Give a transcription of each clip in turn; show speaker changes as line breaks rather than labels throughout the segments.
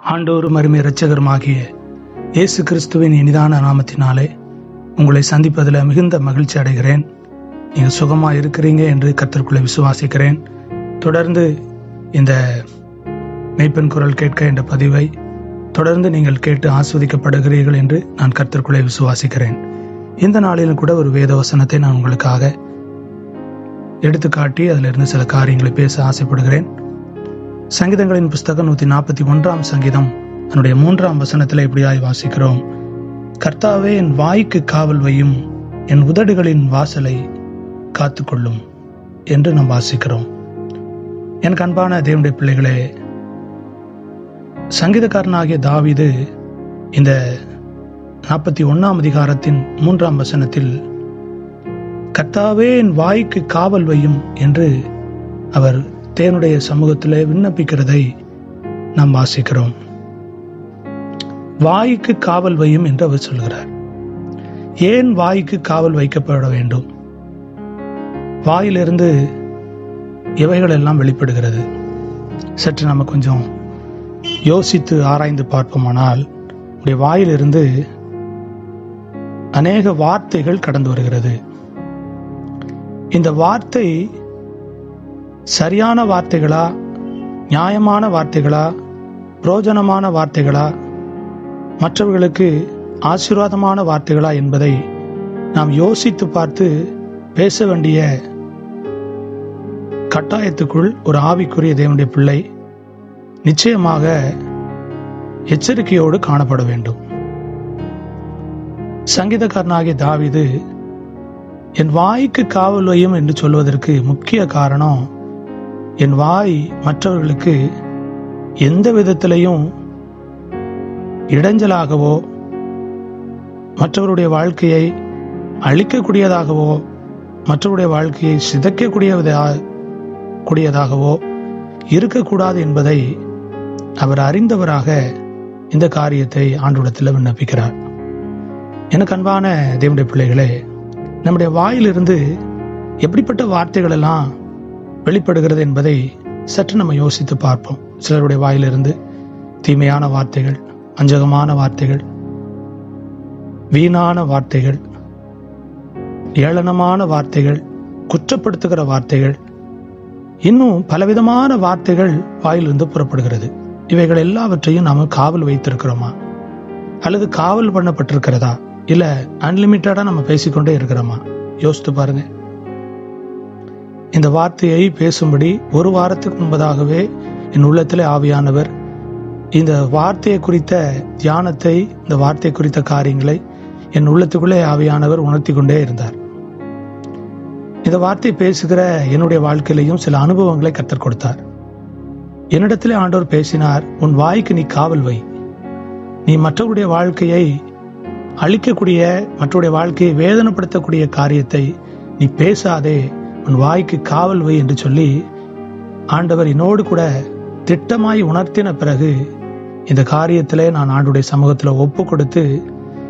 ஆண்டோரும் அருமை இரட்சகருமாகிய இயேசு கிறிஸ்துவின் இனிதான நாமத்தினாலே உங்களை சந்திப்பதில் மிகுந்த மகிழ்ச்சி அடைகிறேன். நீங்கள் சுகமாக இருக்கிறீங்க என்று கத்திற்குள்ளே விசுவாசிக்கிறேன். தொடர்ந்து இந்த மெய்ப்பெண் குரல் கேட்க என்ற பதிவை தொடர்ந்து நீங்கள் கேட்டு ஆஸ்வதிக்கப்படுகிறீர்கள் என்று நான் கர்த்தருக்குள்ளே விசுவாசிக்கிறேன். இந்த நாளிலும் கூட ஒரு வேத வசனத்தை நான் உங்களுக்காக எடுத்துக்காட்டி அதிலிருந்து சில காரியங்களை பேச ஆசைப்படுகிறேன். சங்கீதங்களின் புஸ்தகம் நூத்தி நாற்பத்தி ஒன்றாம் சங்கீதம். அதனுடைய மூன்றாம் வசனத்தில் இப்படியாய் வாசிக்கிறோம். கர்த்தாவே என் வாய்க்கு காவல் வையும் என் உதடுகளின் வாசலை காத்துக்கொள்ளும் என்று நாம் வாசிக்கிறோம். என் கண்பான தேவனுடைய பிள்ளைகளே சங்கீதக்காரனாகிய தாவீது இந்த நாற்பத்தி ஒன்னாம் அதிகாரத்தின் மூன்றாம் வசனத்தில் கர்த்தாவே என் வாய்க்கு காவல் வையும் என்று அவர் தேவனுடைய சமூகத்தில் விண்ணப்பிக்கிறதை நாம் வாசிக்கிறோம். வாய்க்கு காவல் வையும் என்று அவர் சொல்கிறார். ஏன் வாய்க்கு காவல் வைக்கப்பட வேண்டும்? வாயிலிருந்து இவைகள் எல்லாம் வெளிப்படுகிறது. சற்று நம்ம கொஞ்சம் யோசித்து ஆராய்ந்து பார்ப்போமானால் உடைய வாயிலிருந்து அநேக வார்த்தைகள் கடந்து வருகிறது. இந்த வார்த்தை சரியான வார்த்தைகளா? நியாயமான வார்த்தைகளா? புரோஜனமான வார்த்தைகளா? மற்றவர்களுக்கு ஆசீர்வாதமான வார்த்தைகளா என்பதை நாம் யோசித்து பார்த்து பேச வேண்டிய கட்டாயத்துக்குள் ஒரு ஆவிக்குரிய தேவனுடைய பிள்ளை நிச்சயமாக எச்சரிக்கையோடு காணப்பட வேண்டும். சங்கீதக்காரனாகிய தாவிது என் வாய்க்கு காவல் வையும் என்று சொல்வதற்கு முக்கிய காரணம் என் வாய் மற்றவர்களுக்கு எந்த விதத்திலையும் இடைஞ்சலாகவோ மற்றவருடைய வாழ்க்கையை அழிக்கக்கூடியதாகவோ மற்றவருடைய வாழ்க்கையை சிதைக்கக்கூடியதா கூடியதாகவோ இருக்கக்கூடாது என்பதை அவர் அறிந்தவராக இந்த காரியத்தை ஆண்டுடத்தில் விண்ணப்பிக்கிறார். எனக்கு அன்பான தேவனுடைய பிள்ளைகளே நம்முடைய வாயிலிருந்து எப்படிப்பட்ட வார்த்தைகள் எல்லாம் வெளிப்படுகிறது என்பதை சற்று நம்ம யோசித்து பார்ப்போம். சிலருடைய வாயிலிருந்து தீமையான வார்த்தைகள் அஞ்சகமான வார்த்தைகள் வீணான வார்த்தைகள் ஏளனமான வார்த்தைகள் குற்றப்படுத்துகிற வார்த்தைகள் இன்னும் பலவிதமான வார்த்தைகள் வாயிலிருந்து புறப்படுகிறது. இவைகள் எல்லாவற்றையும் நாம் காவல் வைத்திருக்கிறோமா? அல்லது காவல் பண்ணப்பட்டிருக்கிறதா? இல்லை அன்லிமிட்டடாக நம்ம பேசிக்கொண்டே இருக்கிறோமா? யோசித்து பாருங்கள் இந்த வார்த்தையை பேசும்படி ஒரு வாரத்துக்கு முன்பதாகவே என் உள்ளத்தில் ஆவியானவர். இந்த வார்த்தையை குறித்த தியானத்தை இந்த வார்த்தை குறித்த காரியங்களை என் உள்ளத்துக்குள்ளே ஆவியானவர் உணர்த்தி கொண்டே இருந்தார். இந்த வார்த்தை பேசுகிற என்னுடைய வாழ்க்கையிலையும் சில அனுபவங்களை கற்றுக் கொடுத்தார். என்னிடத்திலே ஆண்டவர் பேசினார் உன் வாய்க்கு நீ காவல் வை. நீ மற்றவருடைய வாழ்க்கையை அழிக்கக்கூடிய மற்றவருடைய வாழ்க்கையை வேதனைப்படுத்தக்கூடிய காரியத்தை நீ பேசாதே. உன் வாய்க்கு காவல் வை என்று சொல்லி ஆண்டவர் என்னோடு கூட திட்டமாய் உணர்த்தின பிறகு இந்த காரியத்திலே நான் ஆண்டுடைய சமூகத்தில் ஒப்பு கொடுத்து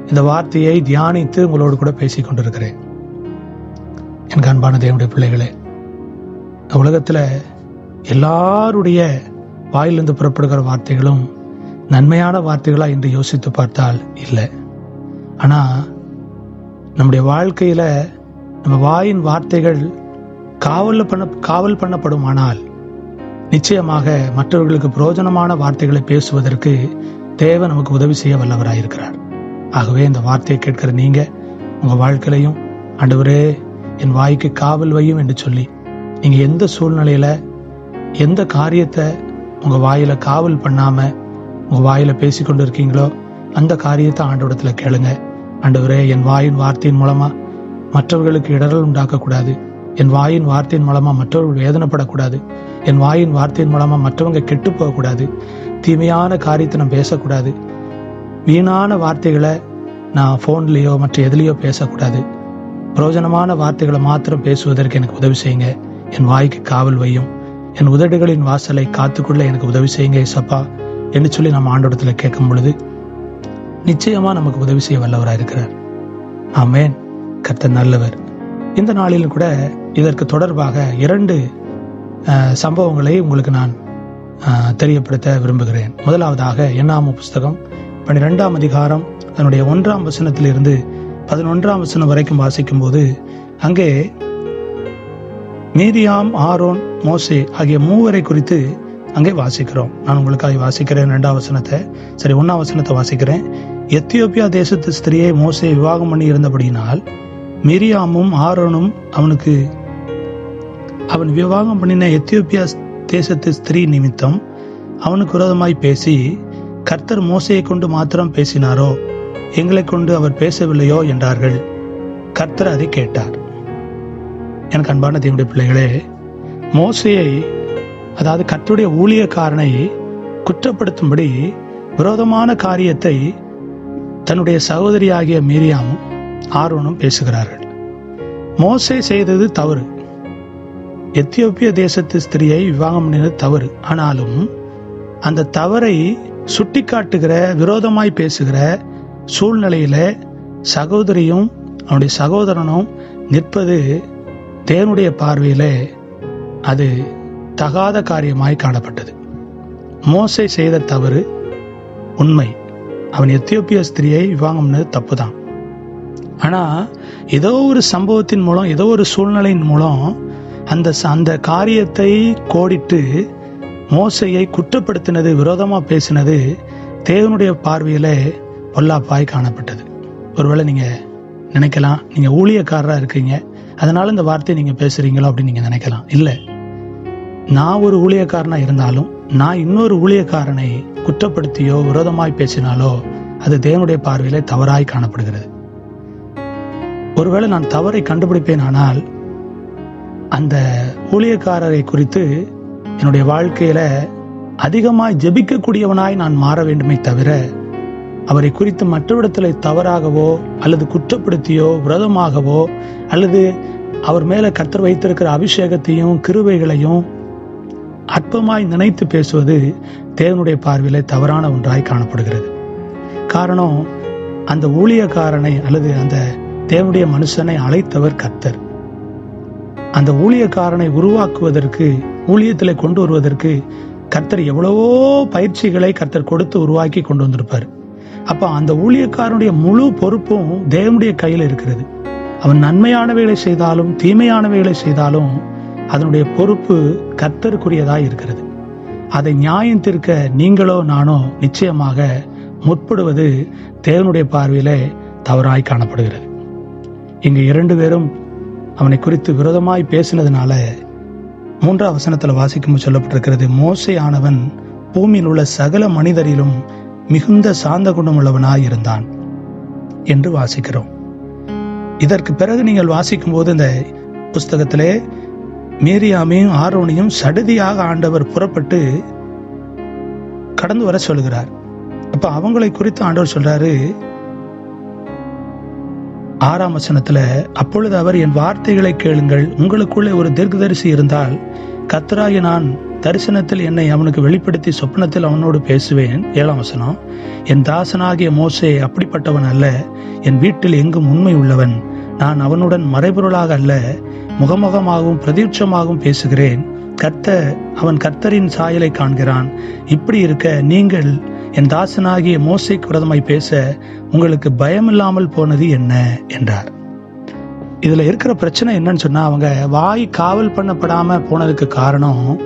இந்த வார்த்தையை தியானித்து உங்களோடு கூட பேசிக் கொண்டிருக்கிறேன். என் அன்பான தேவனுடைய பிள்ளைகளே இந்த உலகத்துல எல்லாருடைய வாயிலிருந்து புறப்படுகிற வார்த்தைகளும் நன்மையான வார்த்தைகளா என்று யோசித்து பார்த்தால் இல்லை. ஆனா நம்முடைய வாழ்க்கையில நம்ம வாயின் வார்த்தைகள் காவல் பண்ண காவல் பண்ணப்படுமானால் நிச்சயமாக மற்றவர்களுக்கு புரோஜனமான வார்த்தைகளை பேசுவதற்கு தேவை நமக்கு உதவி செய்ய வல்லவராயிருக்கிறார். ஆகவே இந்த வார்த்தையை கேட்கிற நீங்க உங்க வாழ்க்கையிலையும் ஆண்டவரே என் வாய்க்கு காவல் வையும் என்று சொல்லி நீங்க எந்த சூழ்நிலையில எந்த காரியத்தை உங்க வாயில காவல் பண்ணாம உங்க வாயில பேசிக்கொண்டு இருக்கீங்களோ அந்த காரியத்தை ஆண்டவடத்துல கேளுங்க. ஆண்டவரே என் வாயின் வார்த்தையின் மூலமா மற்றவர்களுக்கு இடரல் உண்டாக்கக்கூடாது. என் வாயின் வார்த்தையின் மூலமா மற்றவர்கள் வேதனைப்படக்கூடாது. என் வாயின் வார்த்தையின் மூலமா மற்றவங்க கெட்டு போகக்கூடாது. தீமையான காரியத்தை நான் பேசக்கூடாது. வீணான வார்த்தைகளை நான் ஃபோன்லேயோ மற்ற எதுலேயோ பேசக்கூடாது. பிரயோஜனமான வார்த்தைகளை மாத்திரம் பேசுவதற்கு எனக்கு உதவி செய்யுங்க. என் வாய்க்கு காவல் வையும். என் உதடுகளின் வாசலை காத்துக்குள்ள எனக்கு உதவி செய்யுங்க இசப்பா என்று சொல்லி நம்ம ஆண்டோடத்தில் கேட்கும் பொழுது நிச்சயமாக நமக்கு உதவி செய்ய வல்லவராக இருக்கிறார் ஆமேன். கர்த்தர் நல்லவர். இந்த நாளிலும் கூட இதற்கு தொடர்பாக இரண்டு சம்பவங்களை உங்களுக்கு நான் தெரியப்படுத்த விரும்புகிறேன். முதலாவதாக எண்ணாம புஸ்தகம் பன்னிரெண்டாம் அதிகாரம் அதனுடைய ஒன்றாம் வசனத்திலிருந்து பதினொன்றாம் வசனம் வரைக்கும் வாசிக்கும்போது அங்கே மீரியாம் ஆரோன் மோசே ஆகிய மூவரை குறித்து அங்கே வாசிக்கிறோம். நான் உங்களுக்காக வாசிக்கிறேன் ரெண்டாம் வசனத்தை. சரி ஒன்றாம் வசனத்தை வாசிக்கிறேன். எத்தியோப்பியா தேசத்து ஸ்திரியை மோசே விவாகம் பண்ணி இருந்தபடியினால் மிரியாமும் ஆரோனும் அவனுக்கு அவன் விவாகம் பண்ணின எத்தியோப்பியா தேசத்து ஸ்திரீ நிமித்தம் அவனுக்கு விரோதமாய் பேசி கர்த்தர் மோசையை கொண்டு மாத்திரம் பேசினாரோ? எங்களை கொண்டு அவர் பேசவில்லையோ? என்றார்கள். கர்த்தர் அதை கேட்டார். எனக்கு அன்பான தேவனுடைய பிள்ளைகளே மோசையை அதாவது கர்த்தருடைய ஊழியக்காரனை குற்றப்படுத்தும்படி விரோதமான காரியத்தை தன்னுடைய சகோதரியாகிய மீரியாமும் ஆர்வனும் பேசுகிறார்கள். மோசே செய்தது தவறு. எத்தியோப்பிய தேசத்து ஸ்திரியை விவாகம் பண்ணினது தவறு. ஆனாலும் அந்த தவறை சுட்டிக்காட்டுகிற விரோதமாய் பேசுகிற சூழ்நிலையில சகோதரியும் அவனுடைய சகோதரனும் நிற்பது தேவனுடைய பார்வையில் அது தகாத காரியமாய் காணப்பட்டது. மோசை செய்த தவறு உண்மை. அவன் எத்தியோப்பிய ஸ்திரியை விவாகம் பண்ணது தப்புதான். ஆனால் ஏதோ ஒரு சம்பவத்தின் மூலம் ஏதோ ஒரு சூழ்நிலையின் மூலம் அந்த அந்த காரியத்தை கோடிட்டு மோசையை குற்றப்படுத்தினது விரோதமாக பேசினது தேவனுடைய பார்வையில் பொல்லாப்பாய் காணப்பட்டது. ஒருவேளை நீங்கள் நினைக்கலாம் நீங்கள் ஊழியக்காரராக இருக்கீங்க அதனால் இந்த வார்த்தையை நீங்கள் பேசுகிறீங்களோ அப்படின்னு நீங்கள் நினைக்கலாம். இல்லை. நான் ஒரு ஊழியக்காரனாக இருந்தாலும் நான் இன்னொரு ஊழியக்காரனை குற்றப்படுத்தியோ விரோதமாய் பேசினாலோ அது தேவனுடைய பார்வையில் தவறாய் காணப்படுகிறது. ஒருவேளை நான் தவறை கண்டுபிடிப்பேன் ஆனால் அந்த ஊழியக்காரரை குறித்து என்னுடைய வாழ்க்கையில அதிகமாய் ஜெபிக்கக்கூடியவனாய் நான் மாற வேண்டுமே தவிர அவரை குறித்து மற்றவிடத்தில் தவறாகவோ அல்லது குற்றப்படுத்தியோ விரதமாகவோ அல்லது அவர் மேல கர்த்தர் வைத்திருக்கிற அபிஷேகத்தையும் கிருவைகளையும் அற்பமாய் நினைத்து பேசுவது தேவனுடைய பார்வையில் தவறான ஒன்றாய் காணப்படுகிறது. காரணம் அந்த ஊழியக்காரனை அல்லது அந்த தேவனுடைய மனுஷனை அழைத்தவர் கர்த்தர். அந்த ஊழியக்காரனை உருவாக்குவதற்கு ஊழியத்தில் கொண்டு வருவதற்கு கர்த்தர் எவ்வளவோ பயிற்சிகளை கர்த்தர் கொடுத்து உருவாக்கி கொண்டு வந்திருப்பார். அப்போ அந்த ஊழியக்காரனுடைய முழு பொறுப்பும் தேவனுடைய கையில் இருக்கிறது. அவன் நன்மையானவைகளை செய்தாலும் தீமையானவைகளை செய்தாலும் அதனுடைய பொறுப்பு கர்த்தருக்குரியதாக இருக்கிறது. அதை நியாயம் தீர்க்க நீங்களோ நானோ நிச்சயமாக முற்படுவது தேவனுடைய பார்வையில் தவறாய் காணப்படுகிறது. இங்கு இரண்டு பேரும் அவனை குறித்து விரோதமாய் பேசினதுனால மூன்றாம் வசனத்தில் வாசிக்கும் சொல்லப்பட்டிருக்கிறது மோசை ஆனவன் பூமியில் உள்ள சகல மனிதரிலும் மிகுந்த சாந்த குணமுள்ளவனாய் இருந்தான் என்று வாசிக்கிறோம். இதற்கு பிறகு நீங்கள் வாசிக்கும் போது இந்த புஸ்தகத்திலே மீரியாமையும் ஆரோனையும் சடுதியாக ஆண்டவர் புறப்பட்டு கடந்து வர சொல்கிறார். அப்ப அவங்களை குறித்து ஆண்டவர் சொல்றாரு ஆறாம் வசனத்துல அப்பொழுது அவர் என் வார்த்தைகளை கேளுங்கள் உங்களுக்குள்ளே ஒரு தீர்க்கதரிசி இருந்தால் கத்தராகி நான் தரிசனத்தில் என்னை அவனுக்கு வெளிப்படுத்தி சொப்பனத்தில் அவனோடு பேசுவேன். ஏழாம் வசனம் என் தாசனாகிய மோசே அப்படிப்பட்டவன் அல்ல என் வீட்டில் எங்கும் உண்மை உள்ளவன். நான் அவனுடன் மறைபொருளாக அல்ல முகமுகமாகவும் பிரதீட்சமாகவும் பேசுகிறேன். கர்த்த அவன் கர்த்தரின் சாயலை காண்கிறான். இப்படி இருக்க நீங்கள் என் தாசனாகிய மோசைக்கு விரதமாய் பேச உங்களுக்கு பயமில்லாமல் போனது என்ன? என்றார். இதுல இருக்கிற பிரச்சனை என்னன்னு சொன்னா அவங்க வாய் காவல் பண்ணப்படாம போனதுக்கு காரணம்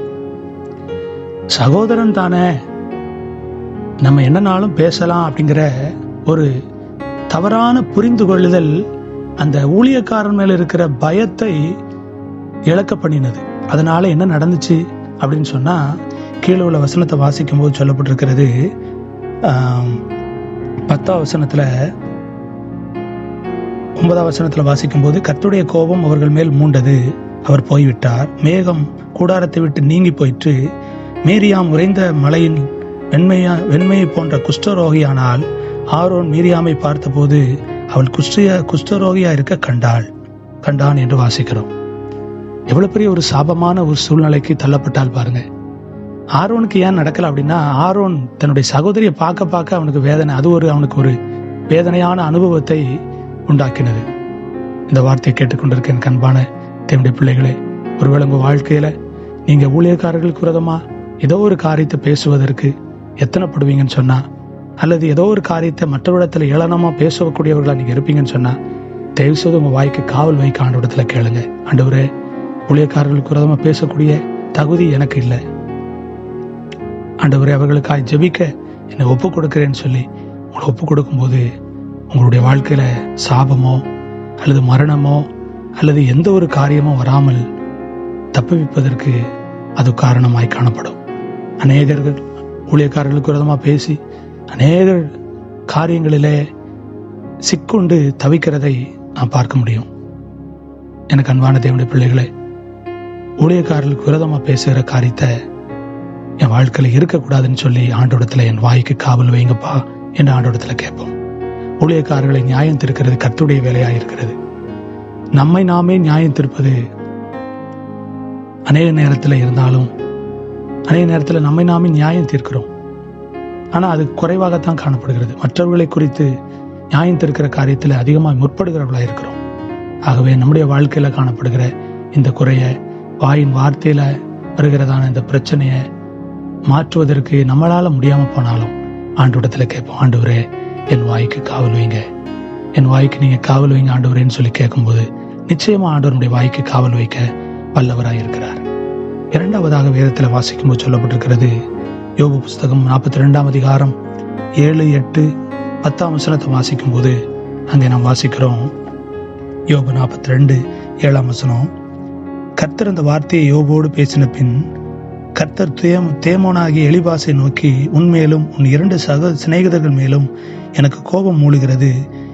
சகோதரன் தானே. நம்ம என்னனாலும் பேசலாம் அப்படிங்கிற ஒரு தவறான புரிந்து கொள்ளுதல் அந்த ஊழியக்காரன் மேல இருக்கிற பயத்தை இழக்க பண்ணினது. அதனால என்ன நடந்துச்சு அப்படின்னு சொன்னா கீழே உள்ள வசனத்தை வாசிக்கும் போது சொல்லப்பட்டிருக்கிறது பத்தாம் வசனத்தில் ஒன்பதாம் வசனத்தில் வாசிக்கும்போது கத்துடைய கோபம் அவர்கள் மேல் மூண்டது. அவர் போய்விட்டார். மேகம் கூடாரத்தை விட்டு நீங்கி போயிற்று. மீரியாம் உறைந்த மலையின் வெண்மையா வெண்மையை போன்ற குஷ்டரோகியானால் ஆரோன் மீரியாமை பார்த்தபோது அவள் குஷ்டிய குஷ்டரோகியா இருக்க கண்டாள். கண்டான் என்று வாசிக்கிறோம். எவ்வளவு பெரிய ஒரு சாபமான ஒரு சூழ்நிலைக்கு தள்ளப்பட்டால் பாருங்க. ஆரோனுக்கு ஏன் நடக்கல அப்படின்னா ஆரோன் தன்னுடைய சகோதரியை பார்க்க பார்க்க அவனுக்கு வேதனை அது ஒரு அவனுக்கு ஒரு வேதனையான அனுபவத்தை உண்டாக்கினது. இந்த வார்த்தையை கேட்டுக்கொண்டிருக்க என் கண்பான தேவனுடைய பிள்ளைகளே ஒருவேளை உங்கள் வாழ்க்கையில் நீங்கள் ஊழியக்காரர்களுக்கு விரோதமா ஏதோ ஒரு காரியத்தை பேசுவதற்கு எத்தனைப்படுவீங்கன்னு சொன்னால் அல்லது ஏதோ ஒரு காரியத்தை மற்றவரிடத்தில் ஏளனமாக பேசக்கூடியவர்களாக நீங்கள் இருப்பீங்கன்னு சொன்னால் தயவு செய்து உங்கள் வாய்க்கு காவல் வைக்க ஆண்டவரிடத்துல கேளுங்க. ஆண்டவரே ஊழியக்காரர்களுக்கு விரதமாக பேசக்கூடிய தகுதி எனக்கு இல்லை. ஆண்டவரே அவர்களுக்காக ஜெபிக்க என்னை ஒப்பு கொடுக்கிறேன்னு சொல்லி உங்களை ஒப்பு கொடுக்கும்போது உங்களுடைய வாழ்க்கையில் சாபமோ அல்லது மரணமோ அல்லது எந்த ஒரு காரியமோ வராமல் தப்புவிப்பதற்கு அது காரணமாய் காணப்படும். அநேகர்கள் ஊழியக்காரர்களுக்கு விரதமாக பேசி அநேகர் காரியங்களிலே சிக்கொண்டு தவிக்கிறதை நான் பார்க்க முடியும். எனக்கு அன்பான தேவனுடைய பிள்ளைகளே ஊழியக்காரர்களுக்கு விரதமாக பேசுகிற காரியத்தை என் வாழ்க்கையில இருக்கக்கூடாதுன்னு சொல்லி ஆண்டோடத்தில் என் வாய்க்கு காவல் வைங்கப்பா என்று ஆண்டோடத்துல கேட்போம். ஊழியக்காரர்களை நியாயம் திருக்கிறது கத்துடைய வேலையா இருக்கிறது நம்மை நாமே நியாயம் திருப்பது அநேக நேரத்துல இருந்தாலும் அநேக நேரத்துல நம்மை நாமே நியாயம் தீர்க்கிறோம். ஆனா அது குறைவாகத்தான் காணப்படுகிறது. மற்றவர்களை குறித்து நியாயம் திருக்கிற காரியத்துல அதிகமாக முற்படுகிறவர்களாக இருக்கிறோம். ஆகவே நம்முடைய வாழ்க்கையில காணப்படுகிற இந்த குறைய வாயின் வார்த்தையில வருகிறதான இந்த பிரச்சனையை மாற்றுவதற்கு நம்மளால முடியாம போனாலும் ஆண்டோடத்துல கேட்போம் ஆண்டவரே என் வாய்க்கு காவல் வைங்க. என் வாய்க்கு நீங்க காவல் வைங்க ஆண்டவரேன்னு சொல்லி கேட்கும்போது நிச்சயமா ஆண்டவருடைய வாய்க்கு காவல் வைக்க வல்லவராய் இருக்கிறார். இரண்டாவதாக வேதத்துல வாசிக்கும்போது சொல்லப்பட்டிருக்கிறது யோபு புஸ்தகம் நாற்பத்தி ரெண்டாம் அதிகாரம் ஏழு எட்டு பத்தாம் வசனத்தை வாசிக்கும்போது அங்கே நாம் வாசிக்கிறோம். யோபு நாற்பத்தி ரெண்டு ஏழாம் வசனம் கர்த்தர் அந்த வார்த்தையை யோபோடு பேசின பின் கர்த்தர் தேம் தேமோனாகிய எலிபாசை நோக்கி உன்மேலும் உன் இரண்டு சக சிநேகிதர்கள் மேலும் எனக்கு கோபம் மூழுகிறது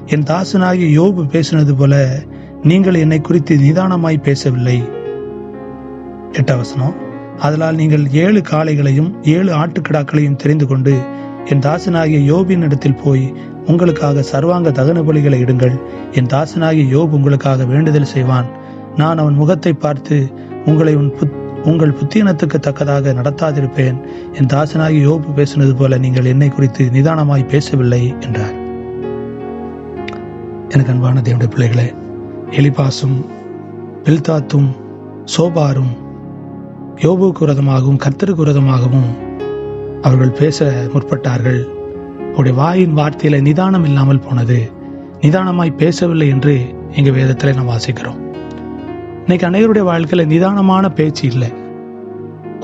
என் தாசனாகிய யோபு பேசினது போல நீங்கள் என்னை குறித்து நிதானமாய் பேசவில்லை. எட்டவசனம் அதனால் நீங்கள் ஏழு காளைகளையும் ஏழு ஆட்டுக்கிடாக்களையும் தெரிந்து கொண்டு என் தாசனாகிய யோபின் இடத்தில் போய் உங்களுக்காக சர்வாங்க தகன பலிகளை இடுங்கள். என் தாசனாகிய யோபு உங்களுக்காக வேண்டுதல் செய்வான். நான் அவன் முகத்தை பார்த்து உங்களை உன் புத் உங்கள் புத்தீனத்துக்கு தக்கதாக நடத்தாதிருப்பேன். என் தாசனாகி யோபு பேசினது போல நீங்கள் என்னை குறித்து நிதானமாய் பேசவில்லை என்றார். எனக்கு அன்பான தேவனுடைய பிள்ளைகளே எலிபாசும் பில்தாத்தும் சோபாரும் யோபுக்கு விரதமாகவும் கர்த்தருக்கு விரதமாகவும் அவர்கள் பேச முற்பட்டார்கள். அவருடைய வாயின் வார்த்தையில நிதானம் இல்லாமல் போனது. நிதானமாய் பேசவில்லை என்று எங்க வேதத்தில் நாம் வாசிக்கிறோம். இன்னைக்கு அனைவருடைய வாழ்க்கையில் நிதானமான பேச்சு இல்லை.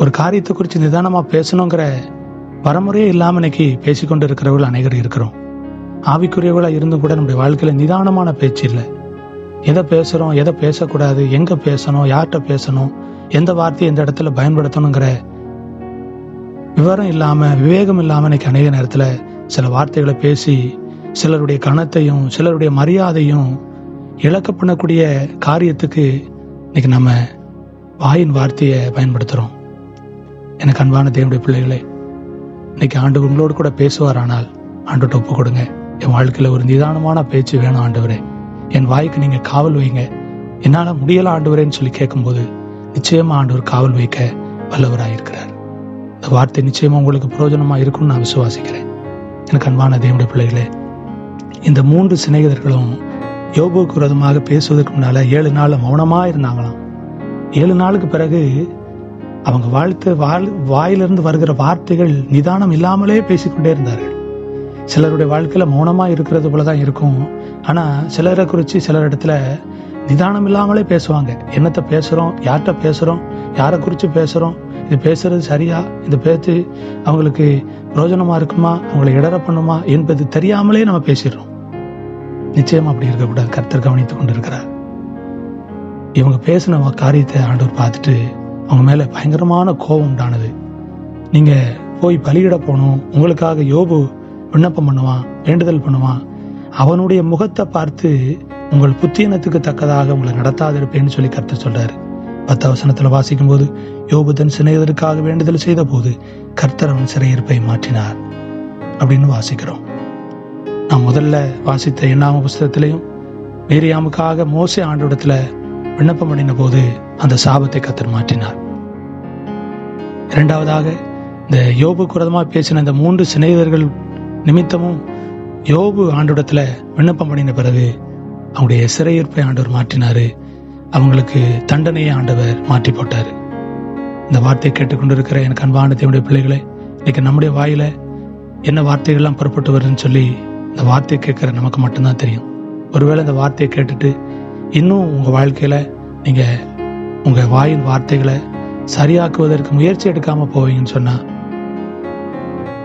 ஒரு காரியத்தை குறித்து நிதானமாக பேசணுங்கிற வரமுறையே இல்லாமல் இன்னைக்கு பேசிக்கொண்டு இருக்கிறவர்கள் அனைவரும் இருக்கிறோம். ஆவிக்குரியவர்களாக இருந்தும் கூட நம்முடைய வாழ்க்கையில் நிதானமான பேச்சு இல்லை. எதை பேசுகிறோம் எதை பேசக்கூடாது எங்கே பேசணும் யார்கிட்ட பேசணும் எந்த வார்த்தையை எந்த இடத்துல பயன்படுத்தணுங்கிற விவரம் இல்லாமல் விவேகம் இல்லாமல் இன்னைக்கு அநேக நேரத்தில் சில வார்த்தைகளை பேசி சிலருடைய கணத்தையும் சிலருடைய மரியாதையும் இழக்க பண்ணக்கூடிய காரியத்துக்கு இன்னைக்கு நம்ம வாயின் வார்த்தையை பயன்படுத்துகிறோம் எனக்கு அன்பான தேவனுடைய பிள்ளைகளே இன்னைக்கு ஆண்டு உங்களோடு கூட பேசுவாரானால் ஆண்டுகிட்ட ஒப்பு கொடுங்க. என் வாழ்க்கையில ஒரு நிதானமான பேச்சு வேணும் ஆண்டவரே. என் வாய்க்கு நீங்க காவல் வைங்க. என்னால முடியல ஆண்டவரேன்னு சொல்லி கேட்கும்போது நிச்சயமா ஆண்டவர் காவல் வைக்க வல்லவராயிருக்கிறார். இந்த வார்த்தை நிச்சயமா உங்களுக்கு பிரயோஜனமா இருக்கும்னு நான் விசுவாசிக்கிறேன். எனக்கு அன்பான தேவனுடைய பிள்ளைகளே இந்த மூன்று சிநேகிதர்களும் யோபுக்கு விரோதமாக பேசுவதற்கு முன்னால ஏழு நாள் மௌனமா இருந்தாங்களாம் ஏழு நாளுக்கு பிறகு அவங்க வாழ்த்து வாழ் வாயிலிருந்து வருகிற வார்த்தைகள் நிதானம் இல்லாமலே பேசிக்கொண்டே இருந்தார்கள். சிலருடைய வாழ்க்கையில மௌனமா இருக்கிறது போலதான் இருக்கும். ஆனா சிலரை குறிச்சு சிலர் இடத்துல நிதானம் இல்லாமலே பேசுவாங்க. என்னத்தை பேசுறோம்? யார்கிட்ட பேசுறோம்? யாரை குறிச்சு பேசுறோம்? இது பேசுறது சரியா? இந்த பேச்சு அவங்களுக்கு பிரயோஜனமா இருக்குமா? அவங்களை இடர பண்ணுமா? என்பது தெரியாமலே நம்ம பேசிடுறோம். நிச்சயமா அப்படி இருக்கக்கூடாது. கர்த்தர் கவனித்துக் கொண்டிருக்கிறார். இவங்க பேசின காரியத்தை ஆண்டவர் பார்த்துட்டு அவங்க மேலே பயங்கரமான கோபம் உண்டானது. நீங்கள் போய் பலியிட போகணும் உங்களுக்காக யோபு விண்ணப்பம் பண்ணுவான் வேண்டுதல் பண்ணுவான். அவனுடைய முகத்தை பார்த்து உங்கள் புத்தியனத்துக்கு தக்கதாக உங்களை நடத்தாதிருப்பேன்னு சொல்லி கருத்து சொல்றாரு. பத்து வாசிக்கும் போது யோபு தன் சிநேகருக்காக வேண்டுதல் செய்த போது கர்த்தர் அவன் சிறையிருப்பை மாற்றினார் அப்படின்னு வாசிக்கிறோம். நான் முதல்ல வாசித்த எண்ணாம புஸ்தகத்திலையும் மீரியாமுக்காக மோசே ஆண்டோடத்துல விண்ணப்பம் பண்ணின போது அந்த சாபத்தை கத்தர் மாற்றினார். இரண்டாவதாக இந்த யோபு குரதமா பேசின இந்த மூன்று சிநேகிதர்கள் நிமித்தமும் யோபு ஆண்டோடத்துல விண்ணப்பம் பண்ணின பிறகு அவங்களுடைய சிறையிருப்பை ஆண்டவர் மாற்றினாரு. அவங்களுக்கு தண்டனையை ஆண்டவர் மாற்றி போட்டாரு. இந்த வார்த்தையை கேட்டுக்கொண்டிருக்கிற எனக்கு அன்பான தேவனுடைய பிள்ளைகளே இன்னைக்கு நம்முடைய வாயில என்ன வார்த்தைகள்லாம் புறப்பட்டு வருதுன்னு சொல்லி இந்த வார்த்தையை கேட்குற நமக்கு மட்டும்தான் தெரியும். ஒருவேளை இந்த வார்த்தையை கேட்டுட்டு இன்னும் உங்க வாழ்க்கையில நீங்க உங்க வாயின் வார்த்தைகளை சரியாக்குவதற்கு முயற்சி எடுக்காம போவீங்கன்னு சொன்னா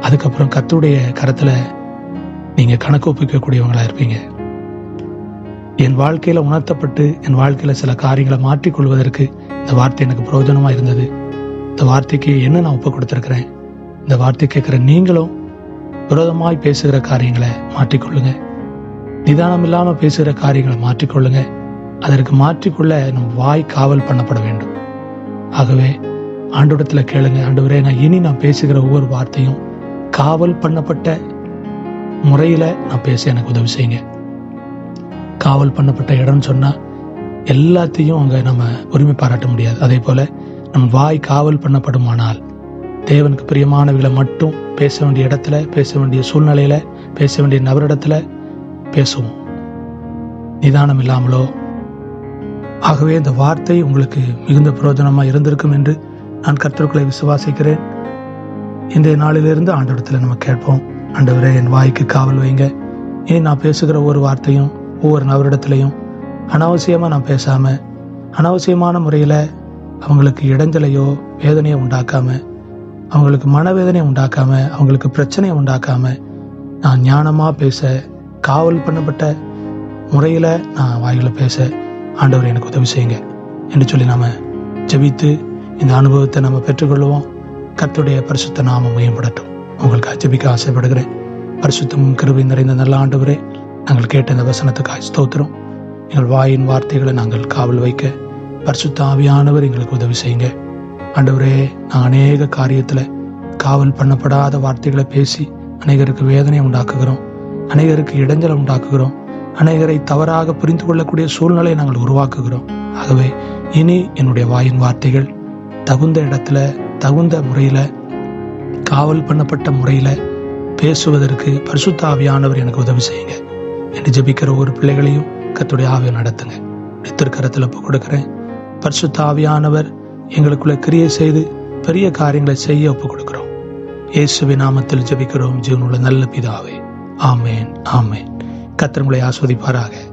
அதுக்கப்புறம் கத்துடைய கரத்துல நீங்க கணக்கு ஒப்பிக்கக்கூடியவங்களாக இருப்பீங்க. என் வாழ்க்கையில உணர்த்தப்பட்டு என் வாழ்க்கையில சில காரியங்களை மாற்றிக்கொள்வதற்கு இந்த வார்த்தை எனக்கு பிரயோஜனமா இருந்தது. இந்த வார்த்தைக்கு என்ன நான் ஒப்பு கொடுத்திருக்கிறேன்? இந்த வார்த்தை கேட்கிற நீங்களும் விரோதமாய் பேசுகிற காரியங்களை மாற்றிக்கொள்ளுங்க நிதானம் இல்லாம பேசுகிற காரியங்களை மாற்றிக்கொள்ளுங்க அதற்கு மாற்றிக்கொள்ள நம் வாய் காவல் பண்ணப்பட வேண்டும். ஆகவே ஆண்டோடத்துல கேளுங்க ஆண்டவரே நான் இனி நான் பேசுகிற ஒவ்வொரு வார்த்தையும் காவல் பண்ணப்பட்ட முறையில் நான் பேச எனக்கு உதவி செய்யுங்க. காவல் பண்ணப்பட்ட இடம்னு சொன்னால் எல்லாத்தையும் அங்கே நம்ம உரிமை பாராட்ட முடியாது. அதே போல் நம் வாய் காவல் பண்ணப்படுமானால் தேவனுக்கு பிரியமானவர்களை மட்டும் பேச வேண்டிய இடத்துல பேச வேண்டிய சூழ்நிலையில் பேச வேண்டிய நபரிடத்துல பேசுவோம். நிதானம் இல்லாமலோ ஆகவே இந்த வார்த்தை உங்களுக்கு மிகுந்த பிரயோஜனமாக இருந்திருக்கும் என்று நான் கர்த்தர்களை விசுவாசிக்கிறேன். இன்றைய நாளிலிருந்து ஆண்டவரத்தில் நம்ம கேட்போம் ஆண்டவரே என் வாய்க்கு காவல் வைங்க. ஏன் நான் பேசுகிற ஒவ்வொரு வார்த்தையும் ஒவ்வொரு நபரிடத்துலையும் அனாவசியமாக நான் பேசாமல் அனாவசியமான முறையில் அவங்களுக்கு இடைஞ்சலையோ வேதனையோ உண்டாக்காம அவங்களுக்கு மனவேதனை உண்டாக்காம அவங்களுக்கு பிரச்சனையை உண்டாக்காம நான் ஞானமாக பேச காவல் பண்ணப்பட்ட முறையில் நான் வாயில் பேச ஆண்டவர் எனக்கு உதவி செய்யுங்க என்று சொல்லி நாம ஜெபித்து இந்த அனுபவத்தை நம்ம பெற்றுக்கொள்வோம். கத்துடைய பரிசுத்த நாம மேம்படட்டும். உங்களுக்கு ஜெபிக்க ஆசைப்படுகிறேன். பரிசுத்தமும் கிருபை நிறைந்த நல்ல ஆண்டவரே நாங்கள் கேட்ட இந்த வசனத்துக்காய் ஸ்தோத்திரம். எங்கள் வாயின் வார்த்தைகளை நாங்கள் காவல் வைக்க பரிசுத்த ஆவியானவர் எங்களுக்கு உதவி செய்யுங்க. ஆண்டவரே நான் அநேக காரியத்தில் காவல் பண்ணப்படாத வார்த்தைகளை பேசி அநேகருக்கு வேதனை உண்டாக்குகிறோம். அநேகருக்கு இடைஞ்சலை உண்டாக்குகிறோம். அநேகரை தவறாக புரிந்து கொள்ளக்கூடிய சூழ்நிலையை நாங்கள் உருவாக்குகிறோம். ஆகவே இனி என்னுடைய வாயின் வார்த்தைகள் தகுந்த இடத்துல தகுந்த முறையில் காவல் பண்ணப்பட்ட முறையில் பேசுவதற்கு பரிசுத்த ஆவியானவர் எனக்கு உதவி செய்யுங்க. என்று ஜெபிக்கிற ஒவ்வொரு பிள்ளைகளையும் கத்துடைய ஆவியை நடத்துங்க. திருக்கரத்தில் ஒப்பு கொடுக்குறேன். பரிசுத்த ஆவியானவர் எங்களுக்குள்ள கிரியை செய்து பெரிய காரியங்களை செய்ய ஒப்பு கொடுக்கிறோம். இயேசுவி நாமத்தில் ஜெபிக்கிறோம். ஜீவனுள்ள நல்ல பிதாவே. ஆமேன். ஆமேன். கத்திரங்களை ஆஸ்வதிப்பாராக.